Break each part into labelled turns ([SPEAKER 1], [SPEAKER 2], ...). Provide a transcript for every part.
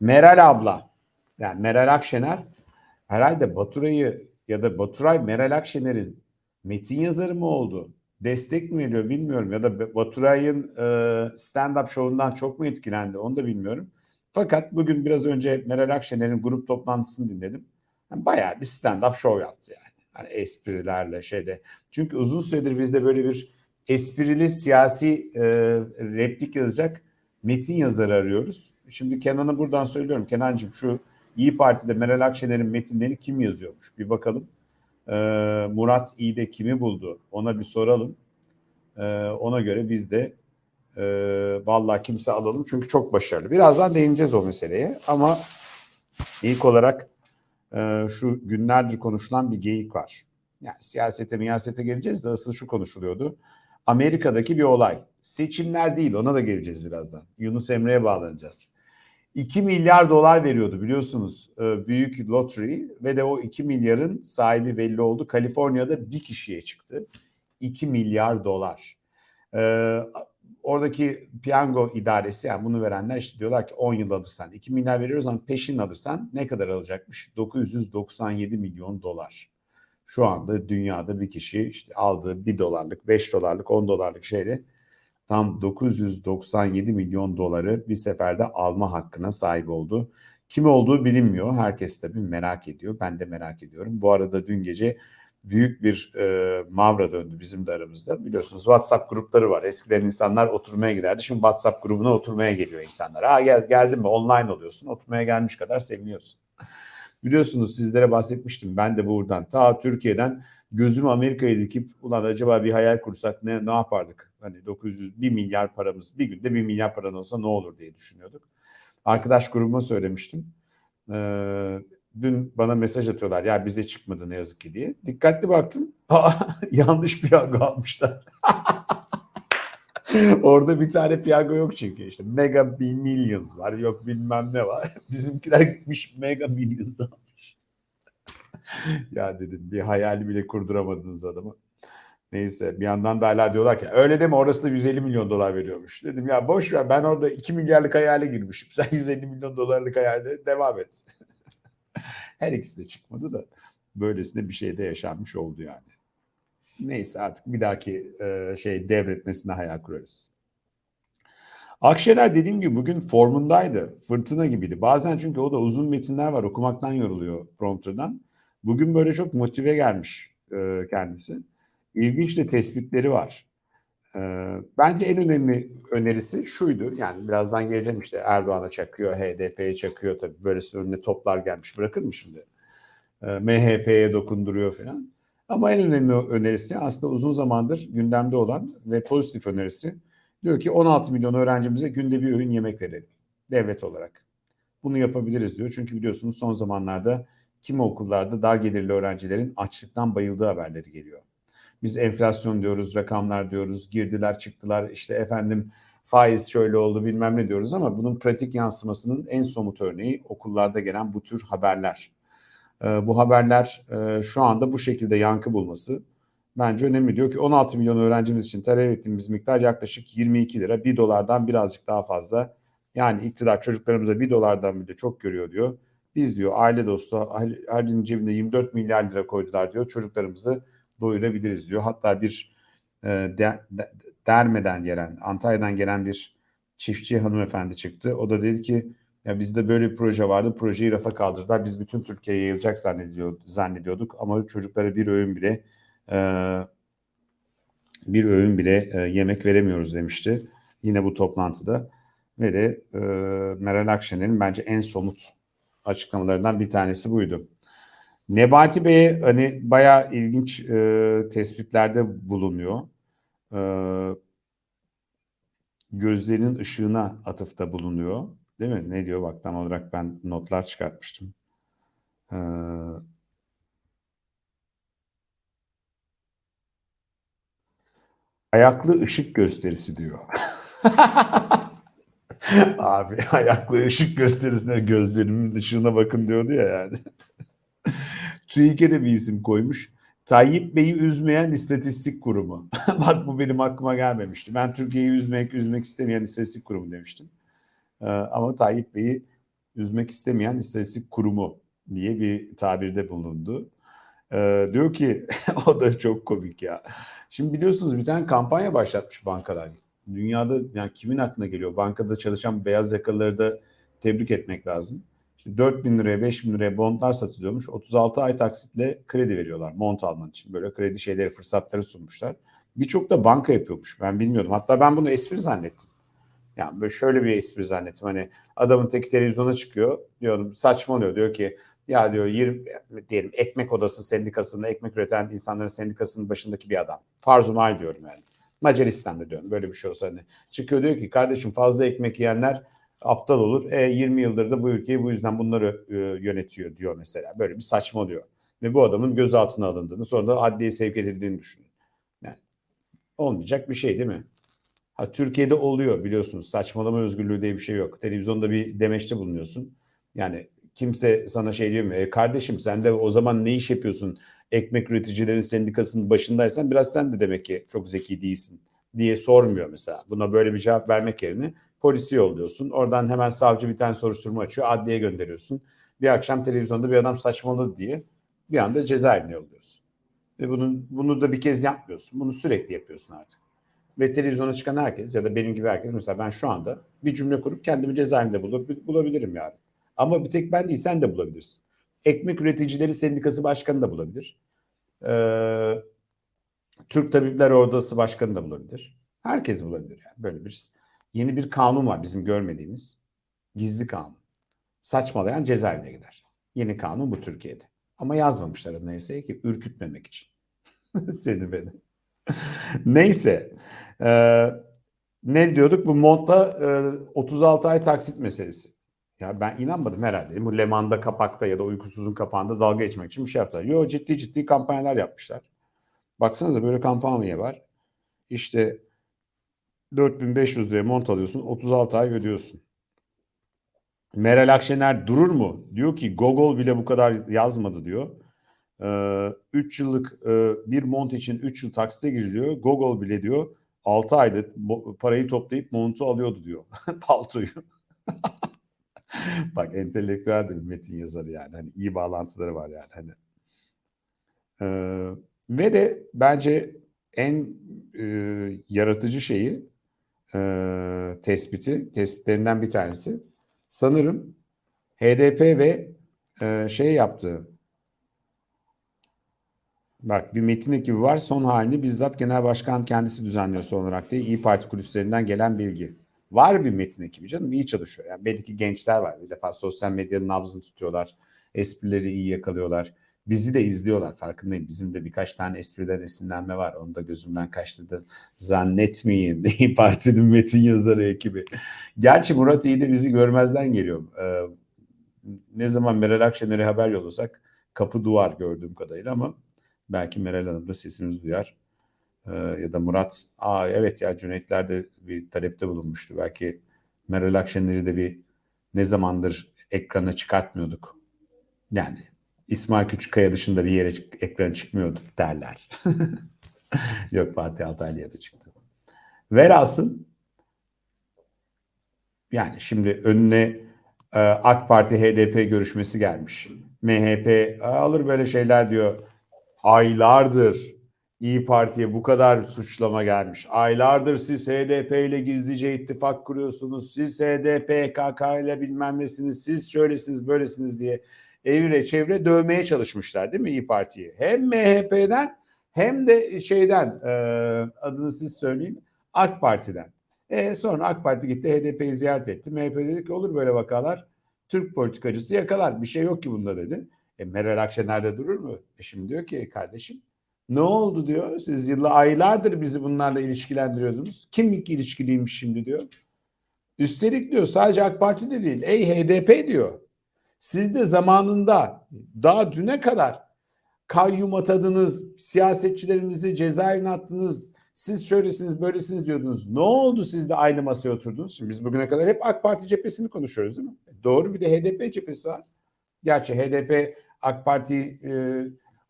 [SPEAKER 1] Meral abla. Yani Meral Akşener herhalde Baturay'ı ya da Baturay Meral Akşener'in metin yazarı mı oldu? Destek mi veriyor bilmiyorum ya da Baturay'ın e, stand-up şovundan çok mu etkilendi onu da bilmiyorum. Fakat bugün biraz önce Meral Akşener'in grup toplantısını dinledim. Yani bayağı bir stand-up show yaptı yani. Hani esprilerle şeyde. Çünkü uzun süredir bizde böyle bir esprili siyasi e, replik yazacak metin yazarı arıyoruz. Şimdi Kenan'a buradan söylüyorum. Kenancığım şu İyi Parti'de Meral Akşener'in metinlerini kim yazıyormuş? Bir bakalım. Ee, Murat İyi kimi buldu? Ona bir soralım. Ee, ona göre biz de e, vallahi kimse alalım. Çünkü çok başarılı. Birazdan değineceğiz o meseleye. Ama ilk olarak e, şu günlerdir konuşulan bir geyik var. Yani siyasete miyasete geleceğiz de asıl şu konuşuluyordu. Amerika'daki bir olay. Seçimler değil ona da geleceğiz birazdan. Yunus Emre'ye bağlanacağız. 2 milyar dolar veriyordu biliyorsunuz e, büyük lottery ve de o 2 milyarın sahibi belli oldu. Kaliforniya'da bir kişiye çıktı. 2 milyar dolar. Ee, oradaki piyango idaresi yani bunu verenler işte diyorlar ki 10 yıl alırsan 2 milyar veriyoruz ama peşin alırsan ne kadar alacakmış? 997 milyon dolar. Şu anda dünyada bir kişi işte aldığı 1 dolarlık, 5 dolarlık, 10 dolarlık şeyle tam 997 milyon doları bir seferde alma hakkına sahip oldu. Kim olduğu bilinmiyor. Herkes tabii merak ediyor. Ben de merak ediyorum. Bu arada dün gece büyük bir e, mavra döndü bizim de aramızda. Biliyorsunuz WhatsApp grupları var. Eskiden insanlar oturmaya giderdi. Şimdi WhatsApp grubuna oturmaya geliyor insanlar. Ha gel, geldin mi online oluyorsun. Oturmaya gelmiş kadar seviniyorsun. Biliyorsunuz sizlere bahsetmiştim. Ben de buradan ta Türkiye'den gözümü Amerika'ya dikip ulan acaba bir hayal kursak ne ne yapardık? Hani 900 1 milyar paramız bir günde 1 milyar paran olsa ne olur diye düşünüyorduk. Arkadaş grubuma söylemiştim. Ee, dün bana mesaj atıyorlar ya bize çıkmadı ne yazık ki diye. Dikkatli baktım. Aa, yanlış piyango almışlar. Orada bir tane piyango yok çünkü işte mega millions var yok bilmem ne var. Bizimkiler gitmiş mega millions almış. ya dedim bir hayali bile kurduramadınız adamı. Neyse bir yandan da hala diyorlar ki öyle deme orası da 150 milyon dolar veriyormuş. Dedim ya boş ver ben orada 2 milyarlık hayale girmişim. Sen 150 milyon dolarlık hayalde devam et. Her ikisi de çıkmadı da böylesine bir şey de yaşanmış oldu yani. Neyse artık bir dahaki e, şey devretmesine hayal kurarız. Akşener dediğim gibi bugün formundaydı. Fırtına gibiydi. Bazen çünkü o da uzun metinler var. Okumaktan yoruluyor prompterdan. Bugün böyle çok motive gelmiş e, kendisi. İlginç de tespitleri var. E, bence en önemli önerisi şuydu. Yani birazdan geleceğim işte Erdoğan'a çakıyor, HDP'ye çakıyor tabii. Böylesi önüne toplar gelmiş. Bırakır mı şimdi? E, MHP'ye dokunduruyor falan. Ama en önemli önerisi aslında uzun zamandır gündemde olan ve pozitif önerisi diyor ki 16 milyon öğrencimize günde bir öğün yemek verelim devlet olarak. Bunu yapabiliriz diyor. Çünkü biliyorsunuz son zamanlarda kimi okullarda dar gelirli öğrencilerin açlıktan bayıldığı haberleri geliyor. Biz enflasyon diyoruz, rakamlar diyoruz, girdiler çıktılar, işte efendim faiz şöyle oldu bilmem ne diyoruz ama bunun pratik yansımasının en somut örneği okullarda gelen bu tür haberler. Ee, bu haberler e, şu anda bu şekilde yankı bulması bence önemli. Diyor ki 16 milyon öğrencimiz için talep ettiğimiz miktar yaklaşık 22 lira. 1 dolardan birazcık daha fazla. Yani iktidar çocuklarımıza 1 dolardan bile çok görüyor diyor. Biz diyor aile dostu ailenin cebinde 24 milyar lira koydular diyor. Çocuklarımızı doyurabiliriz diyor. Hatta bir e, de, de, Derme'den gelen, Antalya'dan gelen bir çiftçi hanımefendi çıktı. O da dedi ki ya bizde böyle bir proje vardı. Projeyi rafa kaldırdılar. Biz bütün Türkiye'ye yayılacak zannediyor, zannediyorduk. Ama çocuklara bir öğün bile e, bir öğün bile e, yemek veremiyoruz demişti. Yine bu toplantıda. Ve de e, Meral Akşener'in bence en somut açıklamalarından bir tanesi buydu. Nebati Bey hani bayağı ilginç e, tespitlerde bulunuyor. E, gözlerinin ışığına atıfta bulunuyor. Değil mi? Ne diyor bak tam olarak ben notlar çıkartmıştım. Ee, ayaklı ışık gösterisi diyor. Abi ayaklı ışık gösterisine gözlerimin ışığına bakın diyordu ya yani. TÜİK'e de bir isim koymuş. Tayyip Bey'i üzmeyen istatistik kurumu. Bak bu benim aklıma gelmemişti. Ben Türkiye'yi üzmek, üzmek istemeyen istatistik kurumu demiştim. Ee, ama Tayyip Bey'i üzmek istemeyen istatistik kurumu diye bir tabirde bulundu. Ee, diyor ki o da çok komik ya. Şimdi biliyorsunuz bir tane kampanya başlatmış bankalar. Dünyada yani kimin aklına geliyor? Bankada çalışan beyaz yakalıları da tebrik etmek lazım. İşte 4 bin liraya 5 bin liraya bondlar satılıyormuş. 36 ay taksitle kredi veriyorlar mont alman için. Böyle kredi şeyleri fırsatları sunmuşlar. Birçok da banka yapıyormuş. Ben bilmiyordum. Hatta ben bunu espri zannettim. Yani böyle şöyle bir espri zannettim. Hani adamın teki televizyona çıkıyor. Diyorum saçmalıyor. Diyor ki ya diyor 20 diyelim ekmek odası sendikasında ekmek üreten insanların sendikasının başındaki bir adam. Farzumal diyorum yani. Macaristan'da diyorum böyle bir şey olsa hani. Çıkıyor diyor ki kardeşim fazla ekmek yiyenler aptal olur. E 20 yıldır da bu ülkeyi bu yüzden bunları e, yönetiyor diyor mesela. Böyle bir saçma diyor. Ve bu adamın gözaltına alındığını sonra da adliye sevk edildiğini düşünün. Yani olmayacak bir şey değil mi? Ha, Türkiye'de oluyor biliyorsunuz. Saçmalama özgürlüğü diye bir şey yok. Televizyonda bir demeçte bulunuyorsun. Yani kimse sana şey mu? E, kardeşim sen de o zaman ne iş yapıyorsun? Ekmek üreticilerin sendikasının başındaysan biraz sen de demek ki çok zeki değilsin diye sormuyor mesela. Buna böyle bir cevap vermek yerine polisi yolluyorsun. Oradan hemen savcı bir tane soruşturma açıyor. Adliye gönderiyorsun. Bir akşam televizyonda bir adam saçmaladı diye bir anda cezaevine yolluyorsun. Ve bunun, bunu da bir kez yapmıyorsun. Bunu sürekli yapıyorsun artık. Ve televizyona çıkan herkes ya da benim gibi herkes mesela ben şu anda bir cümle kurup kendimi cezaevinde bulabilirim yani. Ama bir tek ben değil sen de bulabilirsin. Ekmek Üreticileri Sendikası Başkanı da bulabilir. Ee, Türk Tabipler Odası Başkanı da bulabilir. Herkes bulabilir yani. Böyle bir yeni bir kanun var bizim görmediğimiz. Gizli kanun. Saçmalayan cezaevine gider. Yeni kanun bu Türkiye'de. Ama yazmamışlar neyse ki ürkütmemek için. Seni beni. neyse. Ee, ne diyorduk? Bu montta e, 36 ay taksit meselesi. Ya ben inanmadım herhalde. Bu Leman'da kapakta ya da uykusuzun kapağında dalga geçmek için bir şey yaptılar. Yo ciddi ciddi kampanyalar yapmışlar. Baksanıza böyle kampanya var. İşte 4500 liraya mont alıyorsun 36 ay ödüyorsun. Meral Akşener durur mu? Diyor ki Gogol bile bu kadar yazmadı diyor. 3 ee, yıllık e, bir mont için 3 yıl taksite giriliyor. Gogol bile diyor 6 ayda parayı toplayıp montu alıyordu diyor. Paltoyu. Bak entelektüel de bir metin yazarı yani. Hani iyi bağlantıları var yani. Hani. Ee, ve de bence en e, yaratıcı şeyi e, tespiti, tespitlerinden bir tanesi. Sanırım HDP ve e, şey yaptığı Bak bir metin ekibi var. Son halini bizzat genel başkan kendisi düzenliyor son olarak diye İyi Parti kulislerinden gelen bilgi. Var bir metin ekibi canım iyi çalışıyor. Yani belki gençler var. Bir defa sosyal medyanın nabzını tutuyorlar. Esprileri iyi yakalıyorlar. Bizi de izliyorlar farkındayım. Bizim de birkaç tane espriden esinlenme var. Onu da gözümden kaçtı zannetmeyin. İyi Parti'nin metin yazarı ekibi. Gerçi Murat iyi de bizi görmezden geliyor. Ee, ne zaman Meral Akşener'e haber yollasak kapı duvar gördüğüm kadarıyla ama belki Meral Hanım da sesimizi duyar. Ee, ya da Murat, aa evet ya Cüneytler de bir talepte bulunmuştu. Belki Meral Akşener'i de bir ne zamandır ekrana çıkartmıyorduk. Yani İsmail Küçükkaya dışında bir yere ekran çıkmıyordu derler. Yok Fatih Altaylı'ya da çıktı. Velhasıl yani şimdi önüne e, AK Parti HDP görüşmesi gelmiş. MHP alır böyle şeyler diyor. Aylardır İyi Parti'ye bu kadar suçlama gelmiş. Aylardır siz HDP ile gizlice ittifak kuruyorsunuz. Siz HDP, PKK ile bilmem nesiniz. Siz şöylesiniz, böylesiniz diye evre çevre dövmeye çalışmışlar değil mi İyi Parti'yi? Hem MHP'den hem de şeyden e, adını siz söyleyin AK Parti'den. E, sonra AK Parti gitti HDP'yi ziyaret etti. MHP dedi ki olur böyle vakalar. Türk politikacısı yakalar. Bir şey yok ki bunda dedi. E, Meral Akşener de durur mu? E, şimdi diyor ki kardeşim ne oldu diyor. Siz yıllar aylardır bizi bunlarla ilişkilendiriyordunuz. Kim ilişkiliymiş şimdi diyor. Üstelik diyor sadece AK Parti de değil. Ey HDP diyor. Siz de zamanında daha düne kadar kayyum atadınız, siyasetçilerimizi cezaevine attınız, siz şöylesiniz böylesiniz diyordunuz. Ne oldu siz de aynı masaya oturdunuz? Şimdi biz bugüne kadar hep AK Parti cephesini konuşuyoruz değil mi? Doğru bir de HDP cephesi var. Gerçi HDP AK Parti e,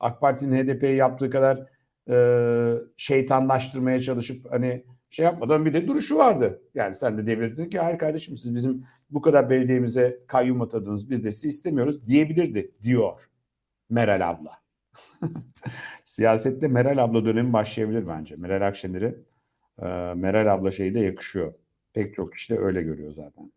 [SPEAKER 1] AK Parti'nin HDP'yi yaptığı kadar e, şeytanlaştırmaya çalışıp hani şey yapmadan bir de duruşu vardı. Yani sen de devletin ki hayır kardeşim siz bizim bu kadar belediyemize kayyum atadınız biz de sizi istemiyoruz diyebilirdi diyor Meral abla. Siyasette Meral abla dönemi başlayabilir bence. Meral Akşener'i e, Meral abla şeyi de yakışıyor. Pek çok kişi de öyle görüyor zaten.